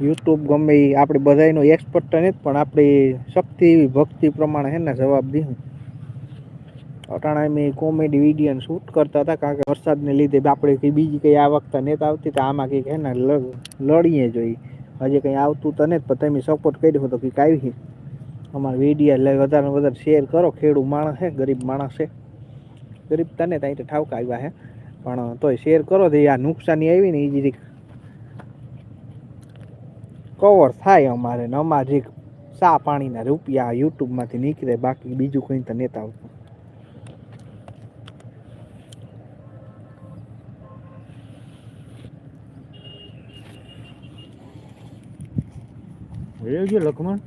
YouTube ગમે એ આપણે બધાનો એક્સપર્ટ નથી, પણ આપણી શક્તિ એવી ભક્તિ પ્રમાણે હે ને જવાબ દીધું અટાણા મેં કોમેડી વીડિયો શૂટ કરતા હતા, કારણ કે વરસાદને લીધે આપણે કંઈ બીજી કંઈ આ વખતે નેતા આવતી, તો આમાં કંઈક હે ને લડીએ જોઈએ હજી કંઈ આવતું તો નથી, પણ તમે સપોર્ટ કર્યો તો કંઈક આવી અમારા વીડિયો એટલે વધારે વધારે શેર કરો, ખેડૂત માણસ છે, ગરીબ માણસ છે. ગરીબ તને ત્યાં ઠાવકા આવ્યા છે. પણ તોય શેર કરો તો આ નુકસાની આવી ને એ જ કવર થાય અમારે ને અમારે ચા પાણીના રૂપિયા યુટ્યુબમાંથી નીકળે બાકી બીજું કંઈ તો નેતા આવતું એ છે લખમણ?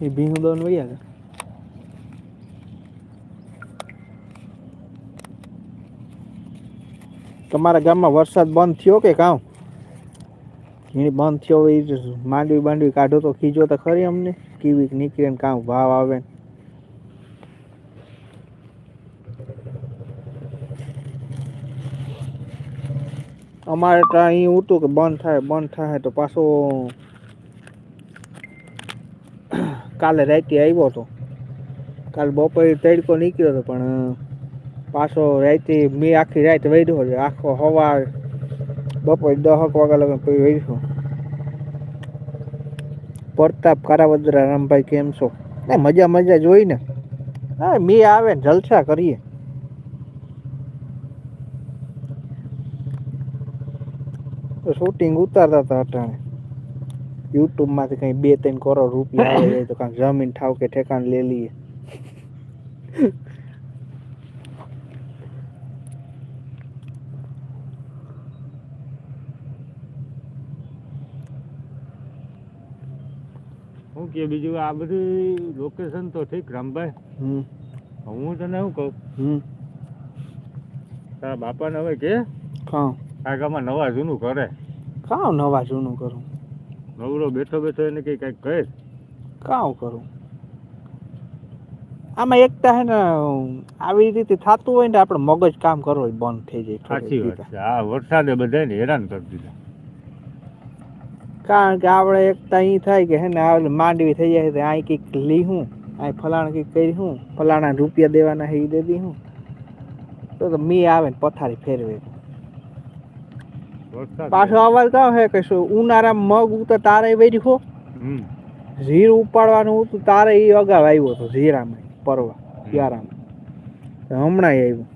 એ ભીનું દોન વૈયા છે તમારા ગામમાં વરસાદ બંધ થયો કે કાં ઝીણી બંધ થયો એ માંડવી બાંડવી કાઢો તો ખીજો તો ખરી અમને. કીવીક નીકળે ને કામ ભાવ આવે ને. અમારે તો અહીં હતું કે બંધ થાય બંધ થાય તો પાછો કાલે રાતે આવ્યો હતો કાલે બપોરે તડકો નીકળ્યો હતો પણ પાછો રાતે મેં આખી રાત વધ્યો આખો સવાર બપોરે દહક વાગ્યા લગન પછી વૈધો પ્રતાપ કારાવદરા રામભાઈ કેમ છો? ને મજા મજા જોઈ ને હા, મેં આવે ને જલસા કરીએ. શૂટિંગ ઉતારતા હતા અટાણે. યુટ્યુબમાંથી કંઈ બે ત્રણ કરોડ રૂપિયા તો કાંઈક જમીન ઠાવ કે ઠેકાણ લઈ લઈએ. કે બીજું આ બધું લોકેશન તો ઠીક રામભાઈ. હું તને શું કહું? તારા બાપાને હવે કે આગામાં નવા જૂનું કરે ખાવ નવા જૂનું કરું નવરો બેઠો બેઠો એને કઈ કંઈક કહે. કાં કરું આમાં એકતા હે ને આવી રીતે થતું હોય ને આપણે મગજ કામ કરવું બંધ થઈ જાય સાચી વાત છે. આ વરસાદે બધાને હેરાન કરી દીધા. કારણ કે આપણે એકતા અહીં થાય કે હે ને આ માંડવી થઈ જાય તો અહીં કંઈક લીહું અહીં ફલાણ કંઈક કરી હું ફલાણા રૂપિયા દેવાના હે એ દે દી હું તો તો મી આવે ને પથારી ફેરવે. પાછો અવાજ કહો હે કે શું ઉનાળામાં મગ ઉતર તારે વેરી હો? હમ. જીર ઉપાડવાનું હતું તારે એ અગાઉ આવ્યો હતો જીરામાં પરવા ક્યારામાં હમણાં આવ્યું.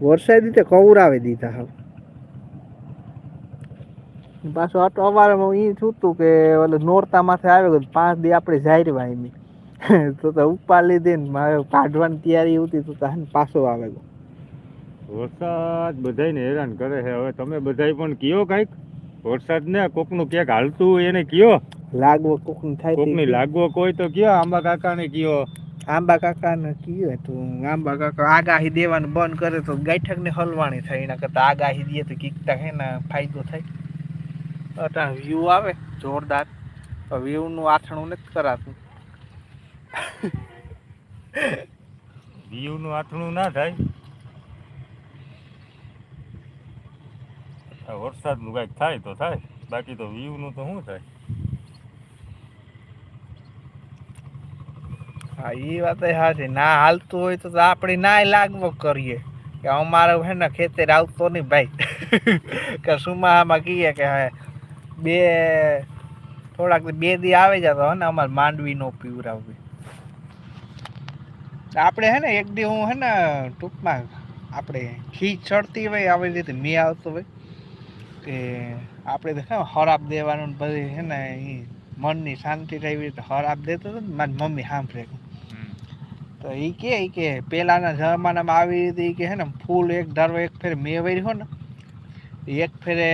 વરસાદી તે કવરાવી દીધા હવે. પાછું આટો અમારે એ છૂટું કે ઓલે નોરતા માથે આવ્યો પાંચ દી આપણે જાહેર એની તો તો ઉપાડ લીધી ને મારે કાઢવાની તૈયારી હતી તો હે ને પાછો આવે વરસાદ બધાને હેરાન કરે છે. હવે તમે બધાય પણ કયો કાંઈક? વરસાદ ને કોકનું ક્યાંક હાલતું હોય એને કયો? લાગવો કોકનું થાય કોકની લાગવો કોઈ તો કયો? આંબા કાકાને કયો? આંબા કાકાને કયો તો. આંબા કાકા આગાહી દેવાનું બંધ કરે તો ગાંઠકને હલવાણી થાય. એના કરતાં આગાહી દે તો કીકતા હે ને ફાયદો થાય. અટાણ વ્યૂ આવે? જોરદાર. વ્યૂનું આથણું નથી કરાતું. વ્યૂનું આથણું ના થાય. વરસાદનું કાંઈક થાય તો થાય. બાકી તો વ્યૂનું તો શું થાય? હા એ વાત સાચી ના હાલતું હોય તો આપણે નાય લાગવો કરીએ. કે અમારે હે ને ખેતર આવતો નહીં ભાઈ. કે સુમાહામાં કહીએ કે હે બે, થોડાક બે દી આવી જતો હે ને અમારે માંડવી નો પીવરાવવી. આપણે હે ને એક દી હું હે ને ટૂંકમાં આપણે ખી ચડતી હોય આવી રીતે મેં આવતો હોય કે આપણે તો હરાબ દેવાનું બધી હે ને એ મનની શાંતિ એવી રીતે હરાબ દેતો હતો ને મારી મમ્મી સાંભળે. તો એ કે એ કે પહેલાના જમાનામાં આવી રીતે કે હે ને ફૂલ એક ધારો એક ફેર મેં વર્યો ને, એક ફેરે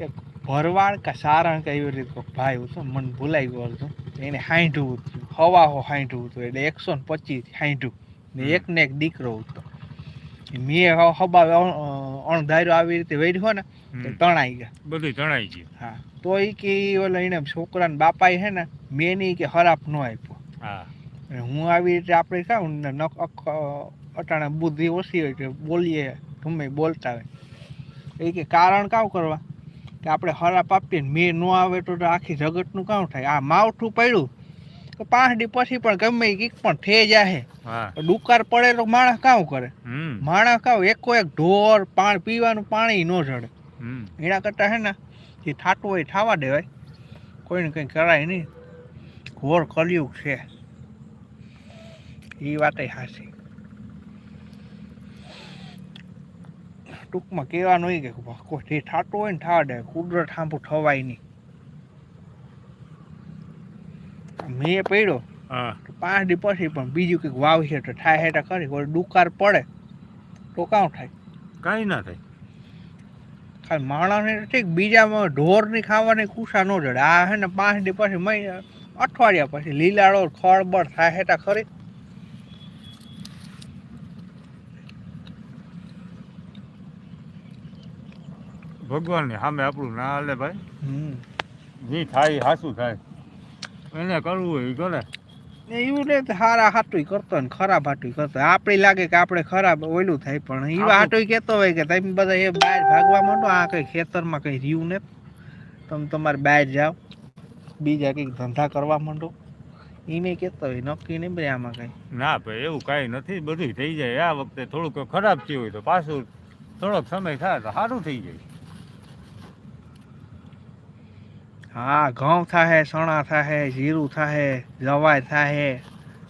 એક ભરવાડ કે સારણ કે એવી રીતે કોક ભાઈ હતો મને ભૂલાઈ ગયો હતું. એને હાંઢવું હતું. હવા હો હાંઢવું હતું. એટલે એકસો ને પચીસ હાંઢવું ને એક ને એક દીકરો હતો મેં હબા અણધાર્યો આવી રીતે વેર્યો ને તો તણાઈ ગયા. બધું તણાઈ ગયું. હા. તો એ કે ઓલા એને છોકરાને બાપાએ હે ને મેં નહીં કે હરાપ ન આપ્યો. હા. અને હું આવી રીતે આપણે કાં ને અટાણે બુદ્ધિ ઓછી હોય કે બોલીએ ગમે બોલતા હોય. એ કે કારણ કાવ કરવા? કે આપણે હરાપ આપીએ ને મેં ન આવે તો આખી જગતનું કામ થાય. આ માવઠું પડ્યું તો પાંચ દી પછી પણ ગમે એ કંઈક પણ થઈ જાય હા. દુકાર પડે તો માણસ કામ કરે. માણસ કામ એકો એક ઢોર પાણી પીવાનું પાણી ન જડે. એના કરતાં હે ને જે થાતું હોય થવા દેવાય. કોઈને કંઈ કરાય નહીં. ઘોર કલયુગ છે. એ વાતે હાસી ટૂંકમાં કહેવાનું એ કે જે થાતું હોય ને થાડે કુદરત સાંભું થવાય નહીં. મેં પડ્યો. પાંચ દી પછી પણ બીજું કંઈક વાવશે તો થાય હેઠા કરી વળી દુકાર પડે તો કાં થાય? કાંઈ ના થાય. ખાલી માણસને ઠીક બીજામાં ઢોરની ખાવાની કુસા ન જડે. આ હે ને પાંચ દી પછી મહિના અઠવાડિયા પછી લીલાડો ખળબળ થાય હેટા ખરી. ભગવાનની સામે આપણું ના હાલે ભાઈ. જે થાય સાચું થાય. એને કરવું હોય કરે. એવું ને તો હારા હાટું કરતો ને ખરાબ હાટું કરતો આપણે લાગે કે આપણે ખરાબ ઓલું થાય પણ એવા હાટું કહેતો હોય કે તમે બધા એ બહાર ભાગવા માંડો આ કઈ ખેતરમાં કઈ રહ્યું ને. તમે તમારે બહાર જાઓ બીજા કંઈક ધંધા કરવા માંડો. એને કહેતો હોય નક્કી નહીં ભાઈ આમાં કઈ. ના ભાઈ એવું કાંઈ નથી. બધું થઈ જાય. આ વખતે થોડુંક ખરાબ થયું હોય તો પાછું થોડોક સમય થાય તો સારું થઈ જાય. હા, ઘઉં થાહે, ચણા થાહે, જીરું થાહે, જવાય થાહે,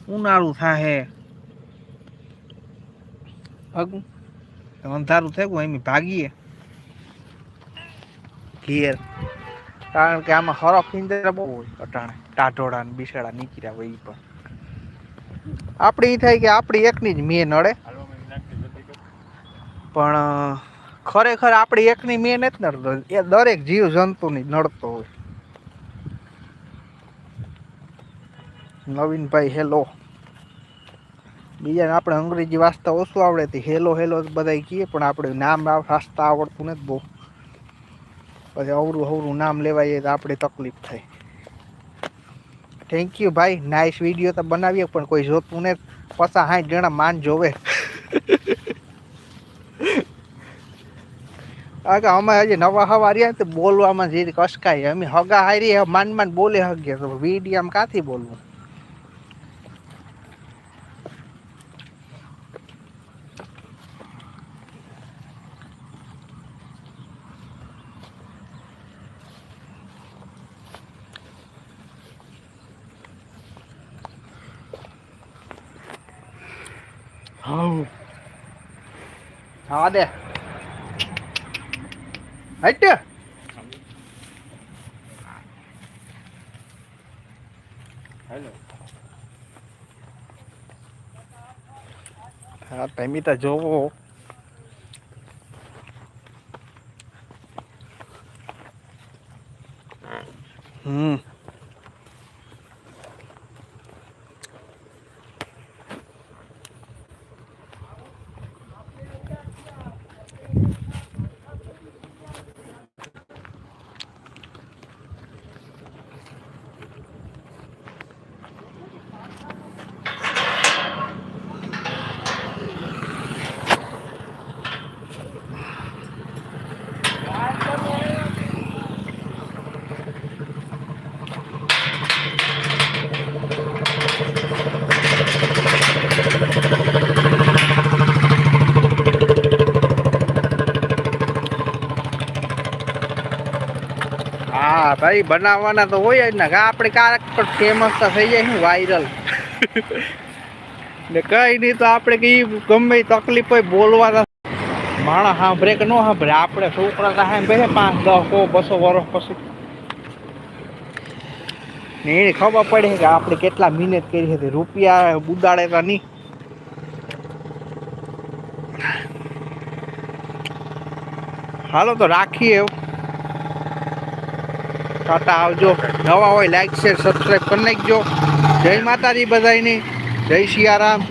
ઉનાળું થાહે. અંધારું થઈ ગયું, એમ ભાગીએ. ઘેર. કારણ કે આમાં હરફ ઇંદર બહુ હોય, અટાણે. ટાઢોળા ને બિસાડા નીકળ્યા હોય ઈ પણ. આપણી એ થાય કે આપણી એકની જ મેં નડે પણ ખરેખર આપણી એકની મેં નથી નડતો એ દરેક જીવ જંતુની નડતો હોય. નવીનભાઈ હેલો. બીજાને આપણે અંગ્રેજી વાંચતા ઓછું આવડે તે હેલો હેલો બધા કહીએ પણ આપણે નામ વાંચતા આવડતું નથી બહુ. પછી અવરું અવરું નામ લેવાય તો આપણે તકલીફ થાય. થેન્ક યુ ભાઈ નાઇસ વીડિયો તો બનાવીએ, પણ કોઈ જોતું ને પચાસ સાઠ જણા માન જોવે આગળ અમે હજી નવા હવા રહ્યા તો બોલવામાં જે કસકાય અમે હગા હારી માન માન બોલે હગીએ. તો વીડિયામાં કાથી બોલવું? હાઉ. હા દે. હટ. હેલો. હા તમે તો જોવો. હમ હા ભાઈ બનાવવાના તો હોય જ ને. કે આપણે ક્યારેક પણ ફેમસ તો થઈ જાય શું વાયરલ ને કઈ નહીં તો આપણે કઈ ગમે તકલીફ હોય બોલવાના માણસ સાંભળે કે ન સાંભળે? આપણે છોકરા તો સાંભળે પાંચ દસ સો બસો વર્ષ પછી. ને એને ખબર પડે કે આપણે કેટલા મહેનત કરી હતી રૂપિયા ઉડાડે તો નહીં હાલો તો રાખીએ એવું ટાટા આવજો. નવા હોય લાઈક શેર સબસ્ક્રાઈબ કરી નાખજો. જય માતાજી બધાની જય સિયારામ